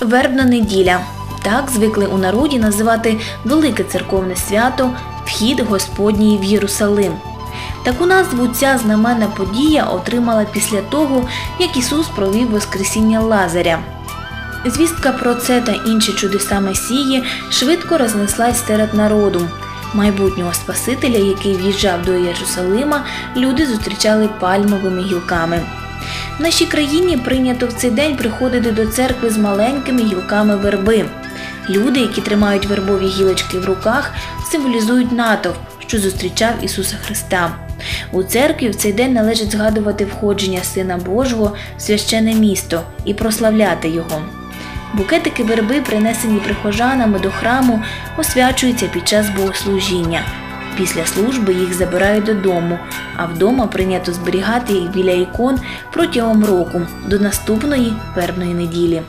Вербна неділя. Так звикли у народі називати велике церковне свято Вхід Господній в Єрусалим. Таку назву ця знаменна подія отримала після того, як Ісус провів Воскресіння Лазаря. Звістка про це та інші чудеса Месії швидко рознеслась серед народу. Майбутнього Спасителя, який в'їжджав до Єрусалима, люди зустрічали пальмовими гілками. В нашій країні прийнято в цей день приходити до церкви з маленькими гілками верби. Люди, які тримають вербові гілочки в руках, символізують натовп, що зустрічав Ісуса Христа. У церкві в цей день належить згадувати входження Сина Божого в священне місто і прославляти Його. Букетики верби, принесені прихожанами до храму, освячуються під час богослужіння. Після служби їх забирають додому, а вдома прийнято зберігати їх біля ікон протягом року до наступної вербної неділі.